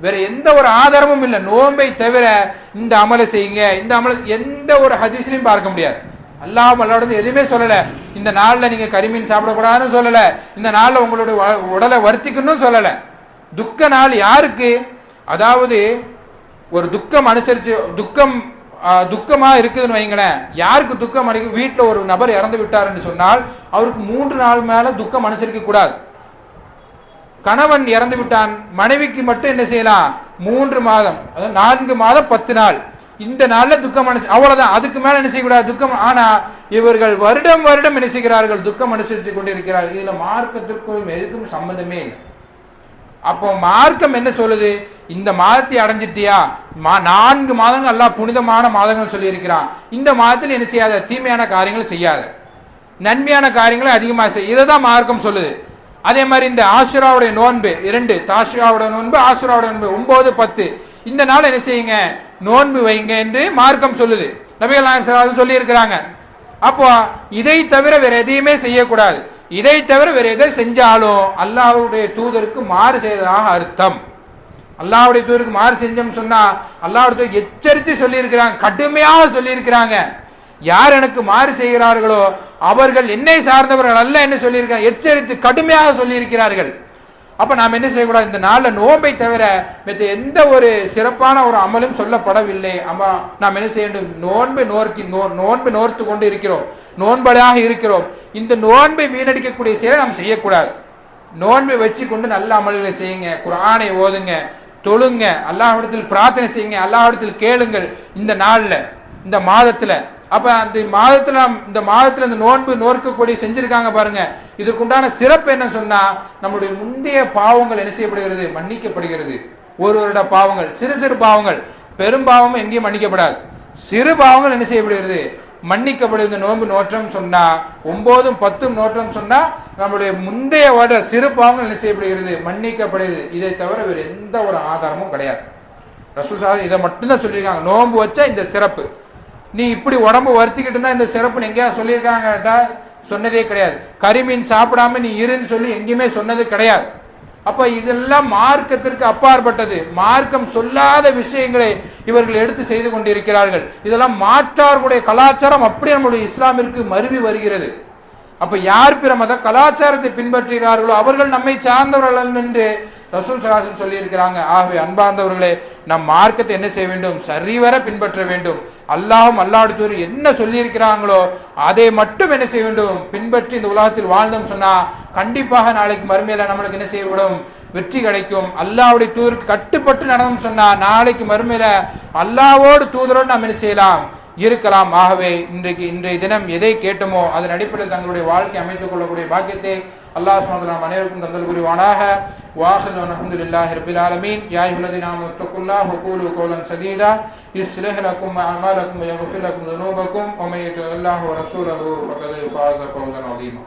வேற எந்த ஒரு ஆதாரமும் இல்லை. நோன்பை தவிர இந்த அமலை செய்யுங்க இந்த அமல எந்த ஒரு ஹதீஸ்லையும் பார்க்க முடியாது. அல்லாஹ் அல்லாஹ் எதுவுமே சொல்லலை. இந்த நாளில் நீங்கள் கரிமீன் சாப்பிடக்கூடாதுன்னு சொல்லலை. இந்த நாளில் உங்களுடைய வ- உடலை வருத்திக்கணும்னு சொல்லலை. துக்க நாள் யாருக்கு? அதாவது ஒரு துக்கம் அனுசரித்து துக்கம் துக்கமாக இருக்குதுன்னு வைங்களேன். யாருக்கு துக்கம் அடிக்கும் வீட்டில் ஒரு நபர் இறந்து விட்டாருன்னு சொன்னால் அவருக்கு மூன்று நாள் மேலே துக்கம் மனுஷருக்கு கூடாது. கணவன் இறந்து விட்டான் மனைவிக்கு மட்டும் என்ன செய்யலாம்? மூன்று மாதம் அதாவது நான்கு மாதம் பத்து நாள். இந்த நாளில் துக்கம் அனுசரி அவ்வளோதான் அதுக்கு மேலே என்ன செய்யக்கூடாது? துக்கம் ஆனால் இவர்கள் வருடம் வருடம் என்ன செய்கிறார்கள்? துக்கம் அனுசரித்து கொண்டிருக்கிறார்கள். இதில் மார்க்கத்திற்கும் எதுக்கும் சம்மந்தமே இல்லை. அப்போ மார்க்கம் என்ன சொல்லுது? இந்த மாதத்தை அடைஞ்சிட்டியா? மா நான்கு மாதங்கள் எல்லாம் புனிதமான மாதங்கள் சொல்லியிருக்கிறான். இந்த மாதத்தில் என்ன செய்யாத? தீமையான காரியங்களை செய்யாத. நன்மையான காரியங்களை அதிகமாக செய். இதை தான் மார்க்கம் சொல்லுது. அதே மாதிரி இந்த ஆசுராவுடைய நோன்பு இரண்டு தாஷுராவுடைய நோன்பு ஆசுராவுடைய நோன்பு ஒன்பது பத்து. இந்த நாள் என்ன செய்யுங்க? நோன்பு வைங்க என்று மார்க்கம் சொல்லுது. நபிகள் நாயகம் சொல்லி இருக்கிறாங்க அப்போ இதை தவிர வேற எதையுமே செய்யக்கூடாது. இதை தவிர வேற எதை செஞ்சாலும் அல்லாவுடைய தூதருக்கு மாறு செய்ததாக அர்த்தம். அல்லாவுடைய தூதருக்கு மாறு செஞ்சோம்னு சொன்னா அல்லாவுடைய எச்சரித்து சொல்லியிருக்கிறாங்க கடுமையாக சொல்லியிருக்கிறாங்க. யார் எனக்கு மாறு செய்கிறார்களோ அவர்கள் என்னை சார்ந்தவர்கள் அல்ல என்று சொல்லியிருக்காங்க எச்சரித்து கடுமையாக சொல்லியிருக்கிறார்கள். அப்போ நாம் என்ன செய்யக்கூடாது? இந்த நாளில் நோன்பை தவிர மற்ற எந்த ஒரு சிறப்பான ஒரு அமலும் சொல்லப்படவில்லை. அம்மா நாம் என்ன செய்ய வேண்டும்? நோன்பு நோர்க்கி நோ நோன்பு நோர்த்து கொண்டு இருக்கிறோம். நோன்பலாக இருக்கிறோம். இந்த நோன்பை வீணடிக்கக்கூடிய செயலை நாம் செய்யக்கூடாது. நோன்பை வச்சு கொண்டு நல்ல அமல்களை செய்யுங்க. குரானை ஓதுங்க. தொழுங்க. அல்லாஹிடத்தில் பிரார்த்தனை செய்யுங்க. அல்லாஹிடத்தில் கேளுங்கள். இந்த நாளில் இந்த மாதத்தில் அப்ப அந்த மாதத்துல இந்த மாதத்துல இந்த நோன்பு நோற்கக்கூடிய செஞ்சிருக்காங்க பாருங்க. இதற்குண்டான சிறப்பு என்ன சொன்னா நம்முடைய முந்தைய பாவங்கள் என்ன செய்யப்படுகிறது? மன்னிக்கப்படுகிறது. ஒரு வருட பாவங்கள் சிறு சிறு பாவங்கள். பெரும் பாவம் எங்கேயும் மன்னிக்கப்படாது. சிறு பாவங்கள் என்ன செய்யப்படுகிறது? மன்னிக்கப்படுகிற நோன்பு நோற்றம் சொன்னா ஒன்பதும் பத்தும் நோற்றம் சொன்னா நம்முடைய முந்தைய வருட சிறு பாவங்கள் என்ன செய்யப்படுகிறது? மன்னிக்கப்படுகிறது இதை தவிர வேறு எந்த ஒரு ஆதாரமும் கிடையாது. ரசூல் சாதம் இதை மட்டும்தான் சொல்லியிருக்காங்க. நோன்பு வச்சா இந்த சிறப்பு. நீ இப்படி உடம்பு வருத்திக்கிட்டு இருந்தா இந்த சிறப்பு எங்கேயா சொல்லியிருக்காங்கட்டா சொன்னதே கிடையாது. கரிமீன் சாப்பிடாம நீ இருன்னு சொல்லி எங்கேயுமே சொன்னது கிடையாது. அப்ப இதெல்லாம் மார்க்கத்திற்கு அப்பாற்பட்டது. மார்க்கம் சொல்லாத விஷயங்களை இவர்கள் எடுத்து செய்து கொண்டிருக்கிறார்கள். இதெல்லாம் மாற்றார்களுடைய கலாச்சாரம் அப்படியே நம்முடைய இஸ்லாமிற்கு மருவி வருகிறது. அப்ப யார் பிற மத கலாச்சாரத்தை பின்பற்றுகிறார்களோ அவர்கள் நம்மை சார்ந்தவர்கள் என்று ரசூல் சகாசன் சொல்லியிருக்கிறாங்க ஆகவே அன்பார்ந்தவர்களே நம் மார்க்கத்தை என்ன செய்ய வேண்டும்? சரிவர பின்பற்ற வேண்டும். அல்லாஹும் அல்லாஹ் என்ன சொல்லியிருக்கிறாங்களோ அதை மட்டும் என்ன செய்ய வேண்டும்? பின்பற்றி இந்த உலகத்தில் வாழ்ந்தோம் சொன்னா கண்டிப்பாக நாளைக்கு மறுமையில நம்மளுக்கு என்ன செய்யப்படும்? வெற்றி கிடைக்கும். அல்லாவுடைய தூதருக்கு கட்டுப்பட்டு நடந்தோம் சொன்னா நாளைக்கு மறுமையில அல்லாவோடு தூதரோடு நாம் என்ன செய்யலாம்? இருக்கலாம். ஆகவே இன்றைக்கு இன்றைய தினம் எதை கேட்டோமோ அதன் அடிப்படையில் தங்களுடைய வாழ்க்கை அமைத்துக் கொள்ளக்கூடிய பாக்கியத்தை الله سبحانه وتعالى من يكون دندل بوري واناها. وآخر الحمد لله رب العالمين. يا أيها الذين آمنوا اتقوا الله وقولوا قولا سديدا. يصلح لكم أعمالكم ويغفر لكم ذنوبكم. ومن يطع الله ورسوله فقد فاز فوزا عظيما.